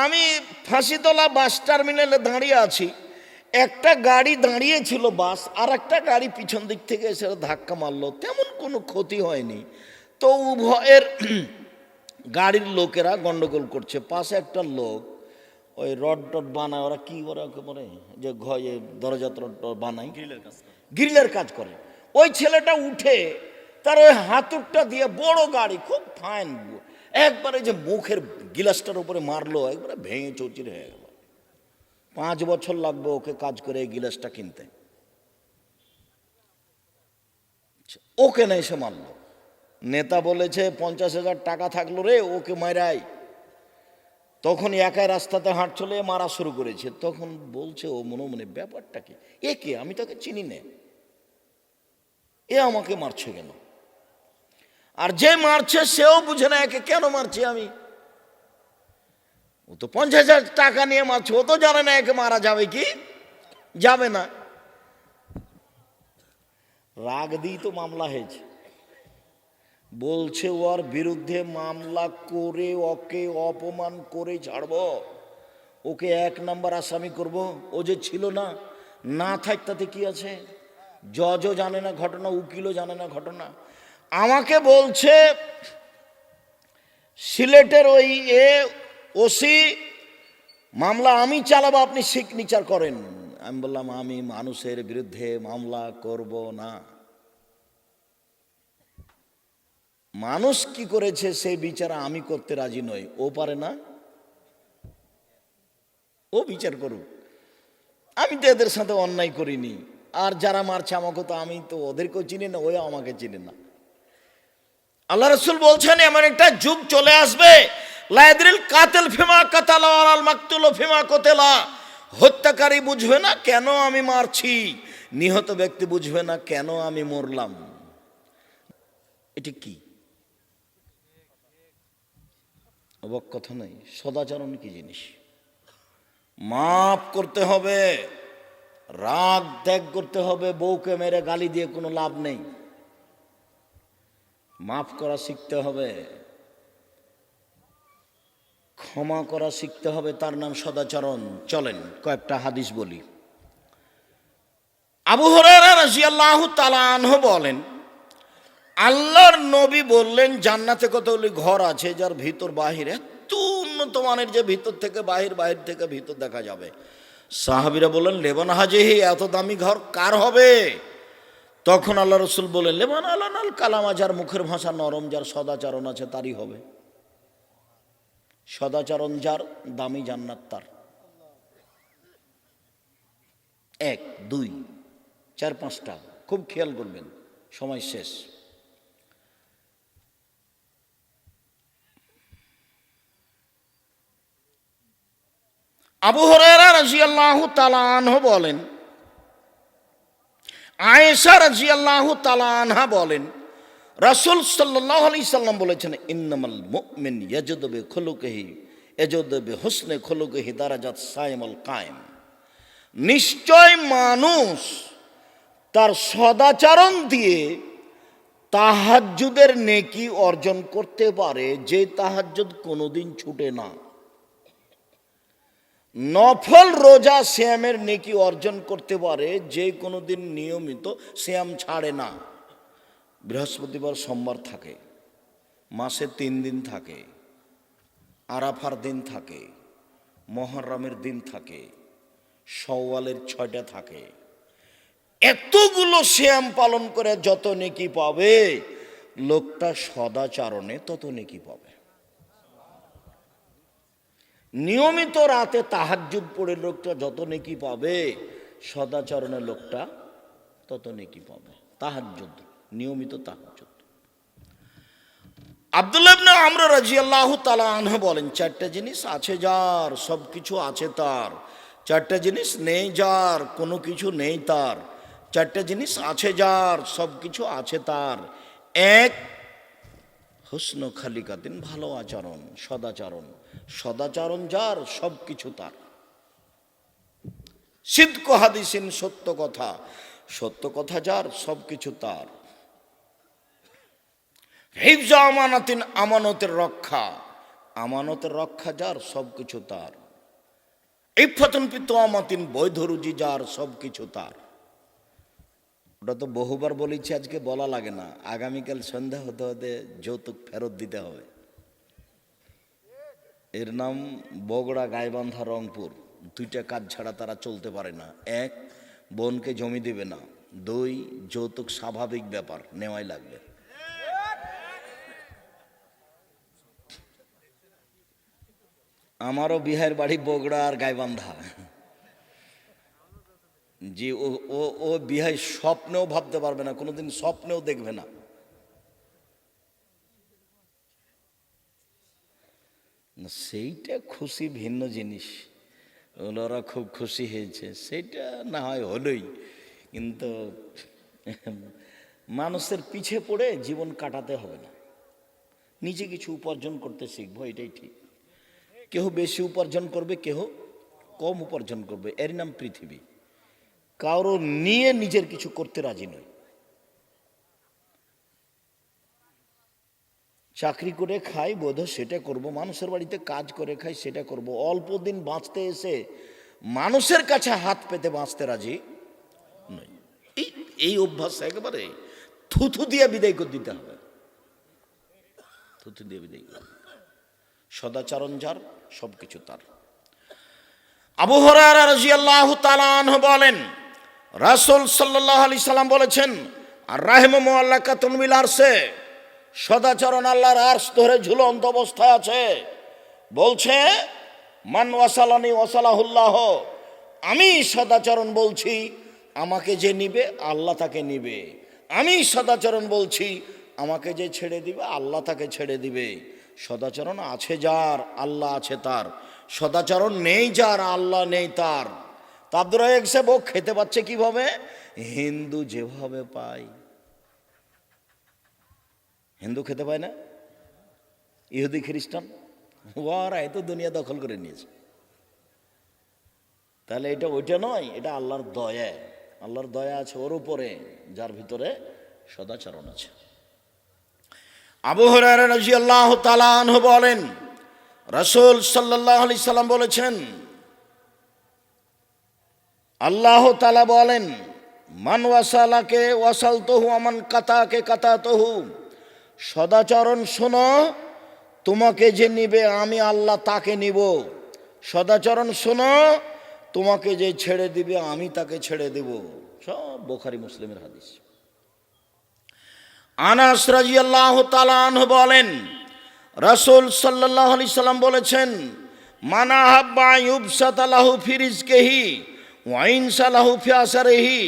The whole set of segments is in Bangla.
আমি ফাঁসিতলা বাস টার্মিনালে দাঁড়িয়ে আছি। একটা গাড়ি দাঁড়িয়েছিল বাস আর একটা গাড়ি পিছন দিক থেকে এসে ধাক্কা মারলো। তেমন কোনো ক্ষতি হয়নি। তো উভয়ের গাড়ির লোকেরা গন্ডগোল করছে। পাশে একটা লোক ওই রড টড বানায় ওরা কি করে ওকে বলে? যে ঘয়ে দরজা টড বানায়। গ্রিলের কাজ করে। ওই ছেলেটা উঠে তার ওই হাতুরটা দিয়ে বড় গাড়ি খুব ফাইন একবারে যে মুখের গিলাসটার উপরে মারলো, একবারে ভেঙে চৌচির হয়ে গেল। পাঁচ বছর লাগবে ওকে কাজ করে এই গিলাসটা কিনতে। ওকে না এসে মারলো। নেতা বলেছে, পঞ্চাশ হাজার টাকা থাকল রে, ওকে মারাই তখন একাই রাস্তাতে হাঁটছিল মারা শুরু করেছে। তখন বলছে, ও মনে মনে, ব্যাপারটা কি? এ কে? আমি তাকে চিনি না। এ আমাকে মারছে কেন? আর যে মারছে সেও বুঝে না একে কেন মারছি আমি। ও তো পঞ্চাশ হাজার টাকা নিয়ে মারছে, ও তো জানে না একে মারা যাবে কি? যাবে না। রাগ দিই তো মামলা হয়েছে। বলছে ওর বিরুদ্ধে মামলা করে ওকে অপমান করে ছাড়ব। ওকে এক নাম্বার আসামি করব। ও যে ছিল না না থাক তাতে কি আছে? জজও জানে না ঘটনা, উকিলও জানে না ঘটনা। আমাকে বলছে, সিলেটের ওই এ, ওসি, মামলা আমি চালাবো, আপনি সিগনেচার করেন। আমি বললাম, আমি মানুষের বিরুদ্ধে মামলা করব না। মানুষ কি করেছে, সেই বিচার আমি করতে রাজি নই। ও পারে না। ও বিচার করুক। আমি তো এদের সাথে অন্যায় করিনি। আর যারা মারছে আমাকে তো আমি তো ওদেরকেও চিনি না ওই আমাকে চিনি না। আল্লাহ রসুল বলছেন, এমন একটা যুগ চলে আসবে। লাইদ্রিল কাতেল ফিমা কাতালা আল মাকতুল ফিমা কোতেলা। হত্যাকারী বুঝবে না কেন আমি মারছি, নিহত ব্যক্তি বুঝবে না কেন আমি মরলাম। এটি কি? অবাক কথা নাই সদাচরণ কি জিনিস? মাফ করতে হবে, রাগ ত্যাগ করতে হবে, বউকে মেরে গালি দিয়ে কোনো লাভ নেই। মাফ করা শিখতে হবে। ক্ষমা করা শিখতে হবে, তার নাম সদাচরণ। চলেন, কয়েকটা হাদিস বলি। আবু তালানহ বলেন, আল্লাহর নবী বললেন, জান্নাতে কতগুলি ঘর আছে, যার ভিতর বাহির এত উন্নত মানের যে ভিতর থেকে বাহির বাহির থেকে ভিতর দেখা যাবে। সাহাবিরা বললেন, লেবন হাজেহি, এত দামি ঘর কার হবে? তখন আল্লাহ রসুল বললেন লেবান আলানাল কালামা যার মুখের ভাষা নরম, যার সদাচরণ আছে তারই হবে। সদাচরণ যার, দামি জান্নাত তার। এক, দুই, চার, পাঁচটা। খুব খেয়াল করবেন, সময় শেষ। আবু হরারা রাজিয়াল্লাহু তালানহ বলেন আয়েশা রাজিয়াল্লাহু তালানহা বলেন, রাসূল সাল্লাল্লাহু আলাইহি সাল্লাম বলেছেন, ইন্নামাল মুমিন ইয়াজদবে খুলুকহি ইয়াজদবে হুসনে খুলুকহি দারাজাত সাইমুল কায়েম। নিশ্চয় মানুষ তার সদাচরণ দিয়ে তাহাজ্জুদের নেকি অর্জন করতে পারে, যে তাহাজ্জুদ কোনোদিন ছুটে না। নফল রোজা শ্যামের নেকি অর্জন করতে পারে, যে কোনো দিন নিয়মিত শ্যাম ছাড়ে না। বৃহস্পতিবার সোমবার থাকে, মাসে তিন দিন থাকে, আরাফার দিন থাকে, মহরমের দিন থাকে সওয়ালের ছয়টা থাকে। এতগুলো শ্যাম পালন করে যত নেকি পাবে, লোকটা সদাচারণে তত নেকি পাবে। নিয়মিত রাতে তাহাজ্জুদ পড়ে লোকটা যত নেকি পাবে সদাচরণের লোকটা তত নেকি পাবে। তাহাজ্জুদ, নিয়মিত তাহাজ্জুদ। আব্দুল্লাহ ইবনে আমর রাজিয়াল্লাহু তাআলা আনহু বলেন, চারটা জিনিস আছে যার সব কিছু আছে তার। চারটা জিনিস নেই যার, কোনো কিছু নেই তার। চারটা জিনিস আছে যার সব কিছু আছে তার। এক, হুসন খালিকাতিন, ভালো আচরণ, সদাচরণ। সদাচরণ যার সব কিছু তার। সিদ্ধ হাদিসিন সত্য কথা সত্য কথা যার সব কিছু তার। হিফজা আমানাতিন, আমানতের রক্ষা আমানতের রক্ষা যার সব কিছু তার। এই ফতন পিত আমাতিন বৈধ রুজি যার সব কিছু তার। ওটা তো বহুবার বলেছি, আজকে বলা লাগে না। আগামীকাল সন্ধ্যা হতে হতে যৌতুক ফেরত দিতে হবে। এর নাম বগড়া গাইবান্ধা রংপুর। দুইটা কাজ ছাড়া তারা চলতে পারে না। এক, বোনকে জমি দেবে না। দুই, যৌতুক স্বাভাবিক ব্যাপার, নেওয়াই লাগবে। আমারও বিহার বাড়ি বগড়া আর গাইবান্ধা। ও ও ও বিহাই স্বপ্নেও ভাবতে পারবে না, কোনোদিন স্বপ্নেও দেখবে না। না, সেইটা খুশি ভিন্ন জিনিস। ওরা খুব খুশি হয়েছে সেইটা না হয় হলোই। কিন্তু মানুষের পিছে পড়ে জীবন কাটাতে হবে না। নিজে কিছু উপার্জন করতে শিখব এটাই ঠিক। কেহ বেশি উপার্জন করবে কেহ কম উপার্জন করবে এর নাম পৃথিবী। কারও নিয়ে নিজের কিছু করতে রাজি নয়। চাকরি করে খাই বোধ সেটা করব। মানুষের বাড়িতে কাজ করে খাই, সেটা করব। অল্প দিন বাঁচতে এসে মানুষের কাছে হাত পেতে বাঁচতে রাজি এই এই অভ্যাস একেবারে থুথু দিয়ে বিদায় করে দিতে হবে। থুথু দিয়ে বিদায় করে সদাচরণ যার সব কিছু তার। আবু হরারা তাআলা আনহু বলেন, রাসুল সাল্লাল্লাহু আলাইহি সাল্লাম বলেছেন, আর রাহিমু মুআল্লাকাতুন বিল আরশে। সদাচরণ আল্লাহর আরশ ধরে ঝুলন্ত অবস্থায় আছে। বলছে, মান ওয়াসালানি ওয়াসালাহুল্লাহ, আমি সদাচরণ বলছি, আমাকে যে নিবে, আল্লাহ তাকে নিবে। আমি সদাচরণ বলছি, আমাকে যে ছেড়ে দিবে, আল্লাহ তাকে ছেড়ে দিবে। সদাচরণ আছে যার, আল্লাহ আছে তার। সদাচরণ নেই যার, আল্লাহ নেই তার। তাবদুর সে বউ খেতে পাচ্ছে কীভাবে? হিন্দু যেভাবে পায়। হিন্দু খেতে পায় না, ইহুদি, খ্রিস্টান, ওরা এত দুনিয়া দখল করে নিয়েছে। তাহলে এটা ওইটা নয়, এটা আল্লাহর দয়া। আল্লাহর দয়া আছে ওর উপরে, যার ভিতরে সদাচরণ আছে। আবু হরারা আল্লাহ তালাহ বলেন, রসুল সাল্লাহ আলি সাল্লাম বলেছেন, আল্লাহ তালা বলেন, মান ওয়াসালাকে ওয়াসাল তহু আমান কাতাকে কাতা তহু সদাচরণ শোনো, তোমাকে যে নিবে আমি আল্লাহ তাকে নিব। সদাচরণ শোনো, তোমাকে যে ছেড়ে দিবে আমি তাকে ছেড়ে দেব। সব বোখারি মুসলিমের হাদিস। আনাস রাজিয়াল্লাহ তালান বলেন, রাসূল সাল্লাহ আলি সাল্লাম বলেছেন, মানা হাব্বা ইউবসাত আলাহু ফিরিজকেহি ওয়াইন সালাহু ফিয়াসারেহি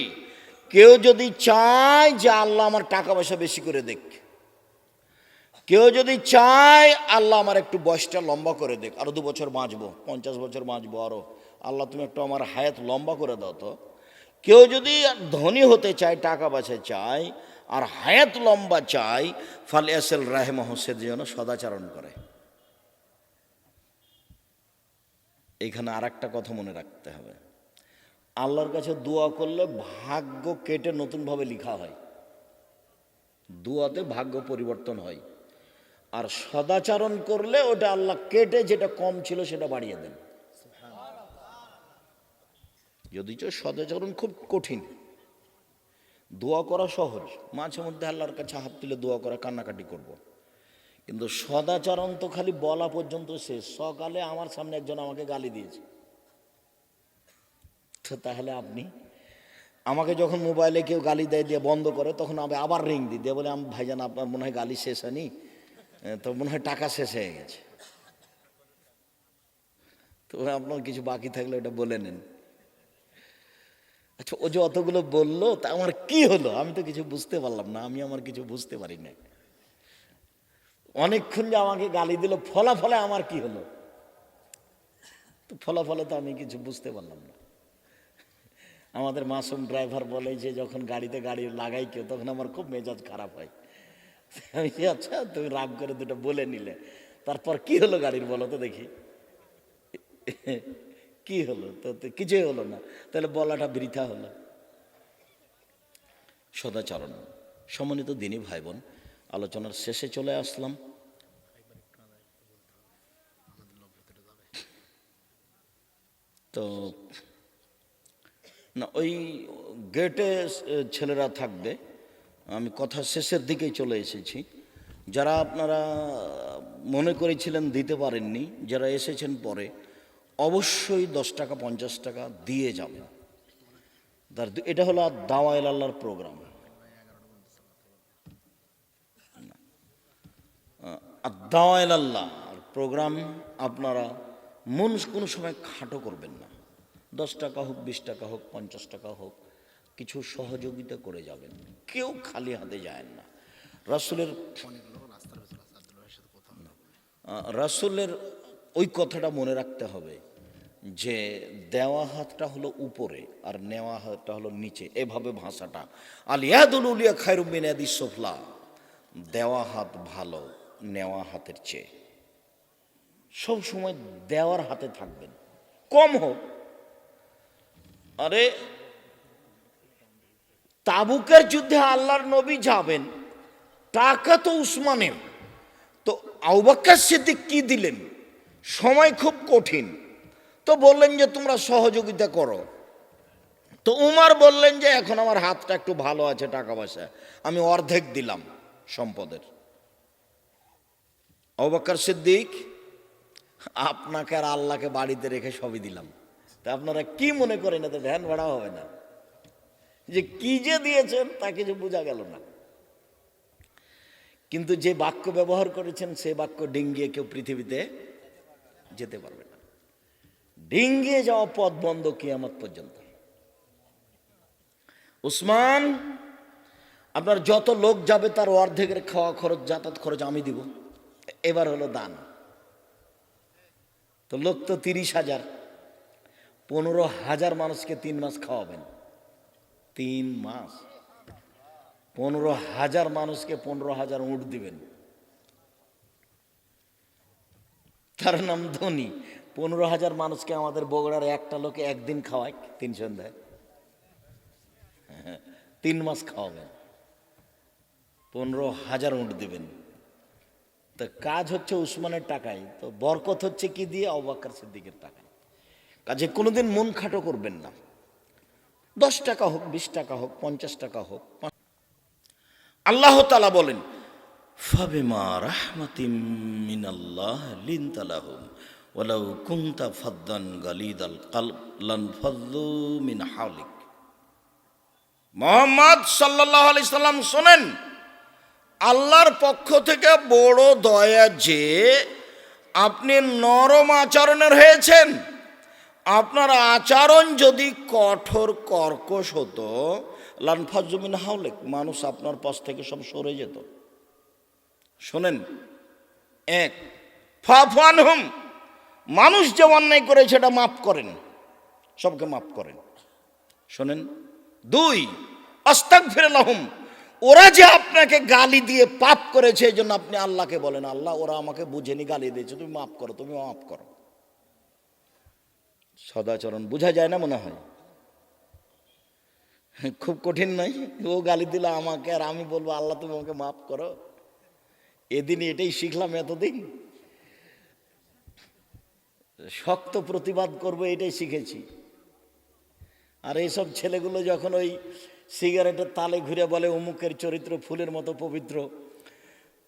কেউ যদি চায় যে আল্লাহ আমার টাকা পয়সা বেশি করে দেখ কেউ যদি চায়, আল্লাহ আমার একটু বয়সটা লম্বা করে দেখ। আরও দু বছর বাঁচবো, পঞ্চাশ বছর বাঁচবো আরও। আল্লাহ, তুমি একটু আমার হায়াত লম্বা করে দাও তো। কেউ যদি ধনী হতে চায়, টাকা পয়সা চায়, আর হায়াত লম্বা চায়, ফাল এসেল রাহেম হোসেন যেন সদাচরণ করে। এখানে আর একটা কথা মনে রাখতে হবে। আল্লাহর কাছে দোয়া করলে ভাগ্য কেটে নতুনভাবে লিখা হয়। দুয়াতে ভাগ্য পরিবর্তন হয়। আর সদাচরণ করলে ওটা আল্লাহ কেটে যেটা কম ছিল সেটা বাড়িয়ে দেন। যদিচ সদাচরণ খুব কঠিন। দোয়া করা সহজ। মাঝে মধ্যে আল্লাহর কাছে হাত তুলে দোয়া করা, কান্নাকাটি করব। কিন্তু সদাচরণ তো খালি বলা পর্যন্ত শেষ। সকালে আমার সামনে একজন আমাকে গালি দিয়েছে। তো তাহলে আপনি আমাকে যখন মোবাইলে কেউ গালি দেয় দিয়ে বন্ধ করে, তখন আমি আবার রিং দিই। দিয়ে বলে, আমি ভাইজান, আপনার মনে হয় গালি শেষ হয়নি? তো মনে হয় টাকা শেষ হয়ে গেছে। তো আপনার কিছু বাকি থাকলে ওটা বলে নেন। আচ্ছা ও যে অতগুলো বলল, তা আমার কি হলো? আমি তো কিছু বুঝতে পারলাম না, আমি আমার কিছু বুঝতে পারি না অনেকক্ষণ যে আমাকে গালি দিল, ফলাফলে আমার কি হলো? তো ফলাফলে তো আমি কিছু বুঝতে পারলাম না। আমাদের মাসুম ড্রাইভার বলে যে, যখন গাড়িতে গাড়ি লাগাই কেউ, তখন আমার খুব মেজাজ খারাপ হয়। আচ্ছা তুমি রাগ করে দুটো বলে নিলে। তারপর কি হলো গাড়ির, বলো তো দেখি। কি হলো? তো কিছুই হলো না। তাহলে বলাটা বৃথা হলো। সদাচরণ। সমন্বিত দিনই ভাই বোন আলোচনার শেষে চলে আসলাম। তো, না, ওই গেটে ছেলেরা থাকবে। আমি কথা শেষের দিকেই চলে এসেছি। যারা আপনারা মনে করেছিলেন দিতে পারেননি, যারা এসেছেন পরে, অবশ্যই দশ টাকা, পঞ্চাশ টাকা দিয়ে যাবেন তার এটা হলো আর দাওয়াইল আল্লাহর প্রোগ্রাম। আর দাওয়াইল আল্লাহ প্রোগ্রাম আপনারা মন কোনো সময় খাটো করবেন না। দশ টাকা হোক, বিশ টাকা হোক, পঞ্চাশ টাকা হোক কিছু সহযোগিতা করে যাবেন। কেউ খালি হাতে যায় না। রাসুলের রাসুলের ওই কথাটা মনে রাখতে হবে যে, দেওয়া হাতটা হলো উপরে আর নেওয়া হাতটা হলো নিচে। এভাবে ভাষাটা। আল ইয়াদুল উলিয়া খায়রুমিন ইয়াদি সোফলা। দেওয়া হাত ভালো, নেওয়া হাতের চেয়ে। সব সময় দেওয়ার হাতে থাকবেন। কম হোক। আরে তাবুকের যুদ্ধে আল্লাহর নবী যাবেন টাকা তো উসমানের তো আউবাক্কার সিদ্দিক কি দিলেন? সময় খুব কঠিন। তো বললেন যে, তোমরা সহযোগিতা করো। তো উমার বললেন যে, এখন আমার হাতটা একটু ভালো আছে টাকা পয়সা। আমি অর্ধেক দিলাম সম্পদের। আউবাক্কার সিদ্দিক, আপনাকে আর আল্লাহকে বাড়িতে রেখে সবই দিলাম। তা আপনারা কি মনে করেন? এতে ধ্যান ভাড়া হবে না। যে কি যে দিয়েছেন, তা কিছু বোঝা গেল না। কিন্তু যে বাক্য ব্যবহার করেছেন, সে বাক্য ডিঙ্গিয়ে কেউ পৃথিবীতে যেতে পারবে না। ডিঙ্গিয়ে যাওয়া পথ বন্ধ কিয়ামত পর্যন্ত। উসমান, আপনার যত লোক যাবে, তার অর্ধেকের খাওয়া খরচ, যাতায়াত খরচ আমি দিব। এবার হলো দান। তো লোক তো তিরিশ হাজার, পনেরো হাজার মানুষকে তিন মাস খাওয়াবেন। তিন মাস। পনেরো হাজার মানুষকে পনেরো হাজার উঁট দিবেন। তার নাম ধনী। পনেরো হাজার মানুষকে আমাদের বগুড়ার একটা লোকে একদিন খাওয়ায় তিন সন্ধ্যায়। হ্যাঁ, তিন মাস খাওয়াবেন। পনেরো হাজার উঁট দিবেন। তো কাজ হচ্ছে উসমানের টাকায়। তো বরকত হচ্ছে কি দিয়ে? অবাক্কার সিদ্দিকের টাকায়। কাজে কোনোদিন মন খাটো করবেন না। দশ টাকা হোক, বিশ টাকা হোক, পঞ্চাশ টাকা হোক আল্লাহ তালা বলেন, ফাবেমা রাহমাতিম মিনাল্লাহ লিনতালাহুম, ওয়ালাউ কুনতা ফাদ্দান গালিদাল কালব লান ফাদ্দু মিন হাওলিক। মোহাম্মদ সাল্লাল্লাহু আলাইহি সাল্লাম শোনেন, আল্লাহর পক্ষ থেকে বড় দয়া যে আপনি নরম আচরণের হয়েছেন। আপনার আচরণ যদি কঠোর, কর্কশ হতো লানফাজুমিন হাওলেক, মানুষ আপনার পাশ থেকে সব সরে যেত। শোনেন, এক ফাফান হুম মানুষ যে অন্যায় করে সেটা মাফ করেন, সবকে মাফ করেন। শোনেন, দুই অস্তাক ফিরালাহুম ওরা যে আপনাকে গালি দিয়ে পাপ করেছে এই জন্য আপনি আল্লাহকে বলেন, আল্লাহ, ওরা আমাকে বুঝেনি, গালি দিয়েছে, তুমি মাফ করো, তুমি মাফ করো। সদাচরণ। বোঝা যায় না মনে হয়। খুব কঠিন নয়। ও গালি দিল আমাকে আর আমি বলব, আল্লাহ, তুমি আমাকে মাফ করো। এদিন এটাই শিখলাম এতদিন। শক্ত প্রতিবাদ করব, এটাই শিখেছি। আর এইসব ছেলেগুলো যখন ওই সিগারেটের তালে ঘুরে বলে অমুকের চরিত্র ফুলের মতো পবিত্র,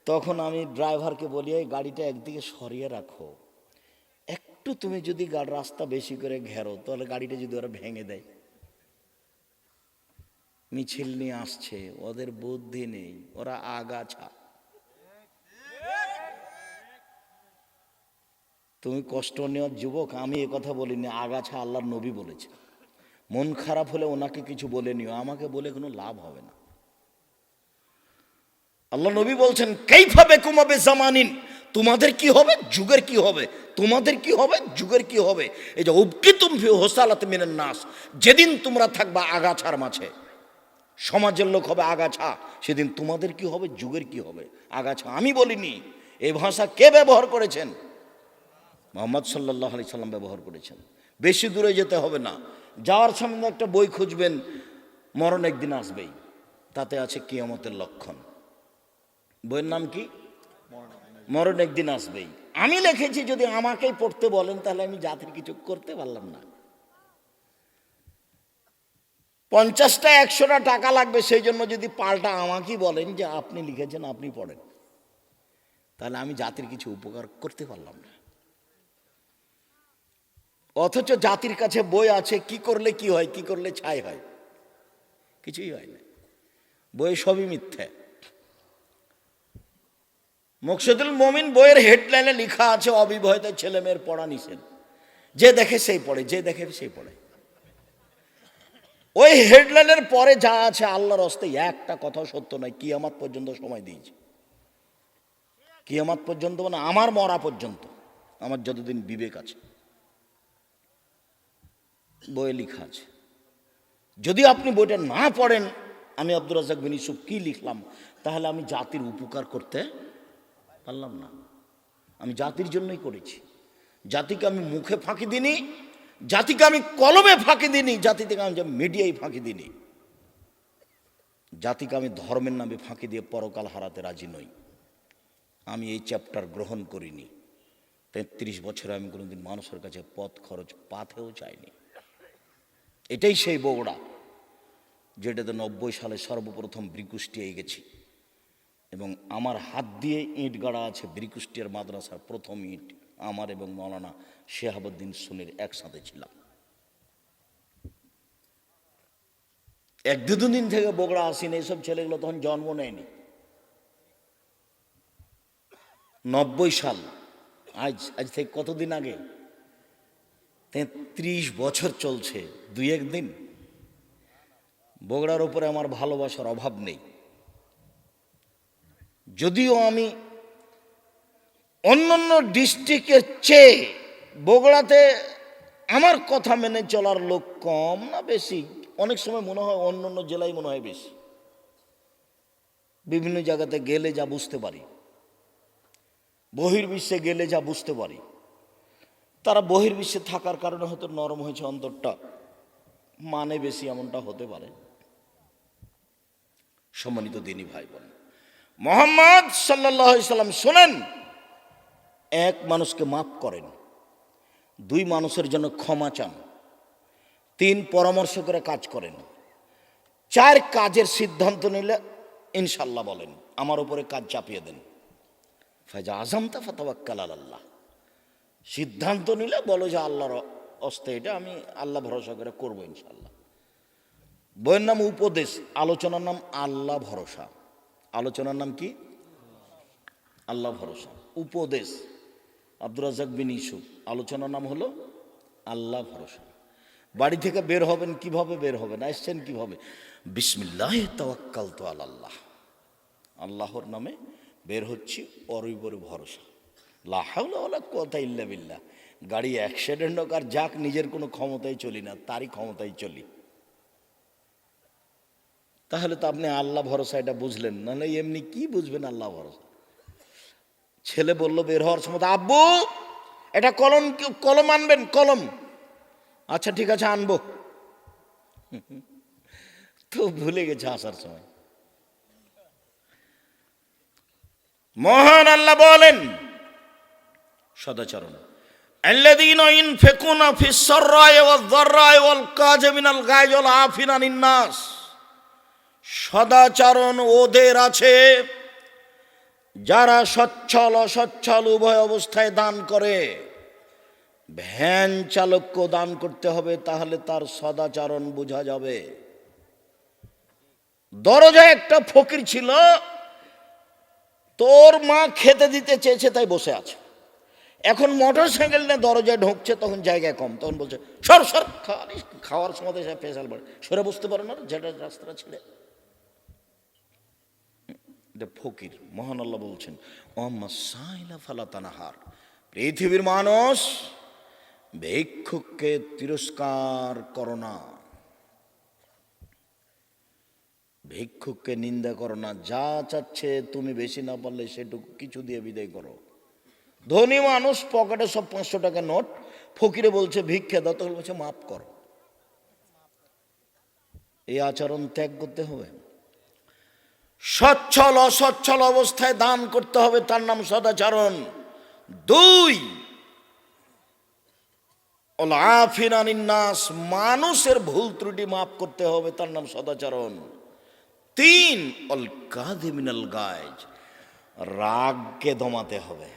তখন আমি ড্রাইভারকে বলি গাড়িটা একদিকে সরিয়ে রাখো। একটু তুমি যদি রাস্তা বেশি করে ঘেরো, তাহলে গাড়িটা যদি ওরা ভেঙে দেয়। মিছিল নিয়ে আসছে, ওদের বুদ্ধি নেই, ওরা আগাছা। তুমি কষ্ট নেওয়ার যুবক, আমি এ কথা বলিনি, আগাছা আল্লাহর নবী বলেছে। মন খারাপ হলে ওনাকে কিছু বলে নিও, আমাকে বলে কোনো লাভ হবে না। আল্লাহ নবী বলছেন কেইভাবে কুমাবে জামানিন? তোমাদের কি হবে? যুগের কি হবে? তোমাদের কি হবে? যুগের কি হবে? এই যে, উবকিতুম ফি হোসালাত মিনান নাস। যেদিন তোমরা থাকবা আগাছার মাঝে, সমাজের লোক হবে আগাছা। সেদিন তোমাদের কি হবে? যুগের কি হবে? আগাছা। আমি বলিনি এই ভাষা কে ব্যবহার করেছেন? মোহাম্মদ সাল্লাহ আলি সাল্লাম ব্যবহার করেছেন। বেশি দূরে যেতে হবে না। যাওয়ার সামনে একটা বই খুঁজবেন, মরণ একদিন আসবেই। তাতে আছে কিয়ামতের লক্ষণ। বইয়ের নাম কি? মরণ একদিন আসবেই। আমি লিখেছি যদি আমাকেই পড়তে বলেন, তাহলে আমি জাতির কিছু করতে পারলাম না। পঞ্চাশটা, একশোটা টাকা লাগবে, সেই জন্য যদি পাল্টা আমাকেই বলেন যে আপনি লিখেছেন, আপনি পড়েন। তাহলে আমি জাতির কিছু উপকার করতে পারলাম না। অথচ জাতির কাছে বই আছে, কি করলে কি হয়, কি করলে ছাই হয়? কিছুই হয় না। বই সবই মিথ্যে। মুকসুদুল মমিন বইয়ের হেডলাইনে লেখা আছে অবিবাহিত ছেলে মেয়ের পড়া নিষেধ। যে দেখে সেই পড়ে, যে দেখে সেই পড়ে। ওই হেডলাইনের পরে যা আছে আল্লাহর হস্তে, একটা কথাও সত্য নয়, কিয়ামাত পর্যন্ত সময় দিয়েছে। কিয়ামাত পর্যন্ত মানে আমার মরা পর্যন্ত। আমার যতদিন বিবেক আছে। বইয়ে লেখা আছে। যদি আপনি বইটা না পড়েন, আমি আব্দুর রাজাক বিন ইউসুফ কি লিখলাম? তাহলে আমি জাতির উপকার করতে পারলাম না। আমি জাতির জন্যই করেছি। জাতিকে আমি মুখে ফাঁকি দিনি জাতিকে আমি কলমে ফাঁকি দিনি জাতি থেকে আমি মিডিয়ায় ফাঁকি দিনি জাতিকে আমি ধর্মের নামে ফাঁকি দিয়ে পরকাল হারাতে রাজি নই। আমি এই চ্যাপ্টার গ্রহণ করিনি। তেত্রিশ বছরে আমি কোনোদিন মানুষের কাছে পথ খরচ পাথেও চাইনি এটাই সেই বগুড়া, যেটাতে নব্বই সালে সর্বপ্রথম ব্রিকুষ্টিয়ায় গেছি। এবং আমার হাত দিয়ে ইট গাড়া আছে ব্রিকুষ্টিয়ার মাদ্রাসার প্রথম ইট। আমার এবং মৌলানা শেহাবুদ্দিন সুনির একসাথে ছিলাম। এক দু দিন থেকে বগড়া আসিনি, এইসব ছেলেগুলো তখন জন্ম নেয়নি। নব্বই সাল, আজ আজ থেকে কতদিন আগে? তেত্রিশ বছর চলছে, দুই একদিন। বগড়ার উপরে আমার ভালোবাসার অভাব নেই। যদিও আমি অন্যান্য ডিস্ট্রিক্টের চেয়ে বগুড়াতে আমার কথা মেনে চলার লোক কম না বেশি? অনেক সময় মনে হয় অন্য অন্য জেলায় মনে হয় বেশি। বিভিন্ন জায়গাতে গেলে যা বুঝতে পারি। বহির্বিশ্বে গেলে যা বুঝতে পারি। তারা বহির্বিশ্বে থাকার কারণে হয়তো নরম হয়েছে অন্তরটা। মানে বেশি এমনটা হতে পারে। সম্মানিত দিনী ভাই বোন মোহাম্মদ সাল্লাম শোনেন, এক মানুষকে মাফ করেন, দুই মানুষের জন্য ক্ষমা চান, তিন পরামর্শ করে কাজ করেন, চার কাজের সিদ্ধান্ত নিলে ইনশাল্লাহ বলেন, আমার উপরে কাজ চাপিয়ে দেন। ফাজা আজমতা ফতাবাক্কাল আল্লাহ সিদ্ধান্ত নিলে বলো যে আল্লাহর অস্তে, এটা আমি আল্লাহ ভরসা করে করব ইনশাল্লাহ বইয়ের নাম উপদেশ, আলোচনার নাম আল্লাহ ভরসা। আলোচনার নাম কি? আল্লাহ ভরসা। উপদেশ। আব্দুর রাজাক বিন ইসুফ আলোচনার নাম হলো আল্লাহ ভরসা। বাড়ি থেকে বের হবেন কীভাবে? বের হবেন। আসছেন কীভাবে? বিসমিল্লাহ তাওয়াক্কাল তো আল্লাহ আল্লাহর নামে বের হচ্ছি অরৈবরে ভরসা। লাহাউলা কথা ইল্লা বিল্লাহ। গাড়ি অ্যাক্সিডেন্ট হোক আর যাক, নিজের কোনো ক্ষমতায় চলি না, তারই ক্ষমতায় চলি। তাহলে তো আপনি আল্লাহ ভরসা এটা বুঝলেন নাহলে এমনি কি বুঝবেন আল্লাহ ভরসা ছেলে বলল বের হওয়ার সময় আব্বু এটা কলম কলম আনবেন কলম আচ্ছা ঠিক আছে আনবো তো ভুলে গেছে আসার সময় মহান আল্লাহ বলেন সদাচরণ الذين ينفقون في السراء والضراء والكاظمين الغيظ والعافين عن الناس সদাচরণ ওদের আছে। যারা সচ্ছল অসচ্ছল উভয় অবস্থায় দান করে, ভ্যান চালককে দান করতে হবে, তাহলে তার সদাচরণ বোঝা যাবে। দরজায় একটা ফকির ছিল, তোর মা খেতে দিতে চেয়েছে, তাই বসে আছে। এখন মোটর সাইকেল নিয়ে দরজায় ঢুকছে, তখন জায়গায় কম, তখন বলছে, সর সর, খাওয়ার খাওয়ার সময় সে ফেসাল বাড়ে সরে বুঝতে পারে না যেটা রাস্তাটা ছেড়ে। এটা ফকির, মহান আল্লাহ বলছেন ওম্মা সাইলা ফালাতানাহার পৃথিবীর মানুষ ভিক্ষুককে তিরস্কার করো না। ভিক্ষুককে নিন্দা করো না। যা চাচ্ছে তুমি বেশি না পারলে সেটুকু কিছু দিয়ে বিদায় করো। ধনী মানুষ পকেটে সব পাঁচশো টাকা নোট, ফকিরে বলছে, ভিক্ষা তখন বলছে, মাফ করো। এই আচরণ ত্যাগ করতে হবে। সচ্ছল অসচ্ছল অবস্থায় দান করতে হবে, তার নাম সদাচরণ। দুই আনিন্নাস মানুষের ভুল ত্রুটি মাফ করতে হবে, তার নাম সদাচরণ। তিন, অল কাদিমিনাল গাইজ রাগকে দমাতে হবে।